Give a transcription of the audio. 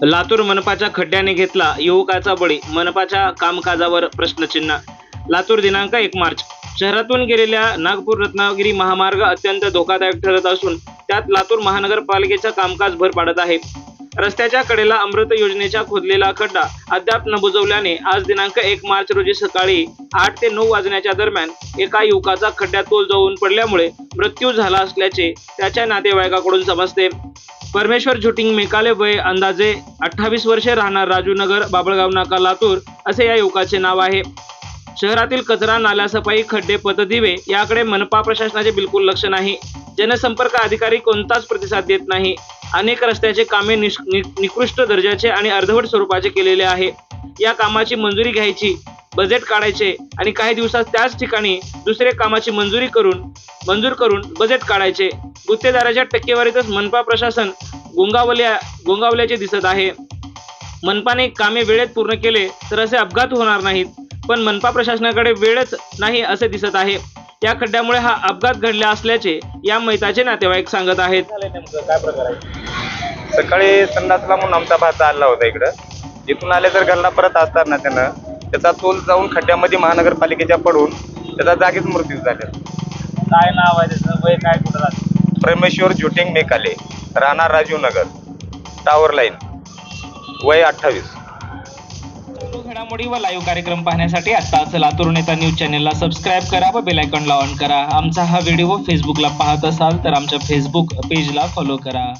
लातूर मनपाच्या खड्ड्याने घेतला युवकाचा बळी. मनपाच्या कामकाजावर प्रश्नचिन्ह. लातूर दिनांक एक मार्च. शहरातून गेलेल्या नागपूर रत्नागिरी महामार्ग अत्यंत धोकादायक ठरत असून त्यात लातूर महानगरपालिकेचं कामकाज भर पाडत आहे. रस्त्याच्या कडेला अमृत योजनेचा खोदलेला खड्डा अद्याप न बुजवल्याने आज दिनांक एक मार्च रोजी सकाळी आठ ते नऊ वाजण्याच्या दरम्यान एका युवकाचा खड्ड्यात तोल जाऊन पडल्यामुळे मृत्यू झाला असल्याचे त्याच्या नातेवाईकाकडून समजते. परमेश्वर झुटिंग मेकाले वय अंदाजे अठ्ठावीस वर्षे राहणार राजूनगर बाबळगाव नाका लातूर असे या युवकाचे नाव आहे. शहरातील कचरा नाल्या सफाई खड्डे पतदिवे याकडे मनपा प्रशासनाचे बिलकुल लक्ष नाही. जनसंपर्क अधिकारी कोणताच प्रतिसाद देत नाही. अनेक रस्त्याचे कामे निकृष्ट दर्जाचे आणि अर्धवट स्वरूपाचे केलेले आहे. या कामाची मंजुरी घ्यायची बजेट काढायचे आणि काही दिवसात त्याच ठिकाणी दुसरे कामाची मंजुरी करून मंजूर करून बजेट काढायचे. गुत्तेदाराच्या टक्केवारीतच मनपा प्रशासन गुंगावल्या गुंगावल्याचे दिसत आहे. मनपाने कामे वेळेत पूर्ण केले तर असे अपघात होणार नाहीत पण मनपा प्रशासनाकडे वेळच नाही असे दिसत आहे. या खड्ड्यामुळे हा अपघात घडला असल्याचे या मैताचे नातेवाईक सांगत आहेत. सकाळी संडासला म्हणून आमचा भात आला होता इकडं. इथून आले तर घरला परत असताना त्यानं त्याचा तोल जाऊन खड्ड्यामध्ये महानगरपालिकेच्या पडून त्याचा जागीच मृत्यू झाला. काय नाव आहे त्याचं? वय काय कुठं परमेश्वर ज्योटिंग मेकाले राहणार राजीव नगर टावर लाईन वय अठ्ठावीस. घडामोडी व लाईव्ह कार्यक्रम पाहण्यासाठी आत्ताच लातूर नेता न्यूज चॅनेलला सबस्क्राईब करा व बेल आयकॉनला ऑन करा. आमचा हा व्हिडिओ फेसबुकला पाहत असाल तर आमच्या फेसबुक पेजला फॉलो करा.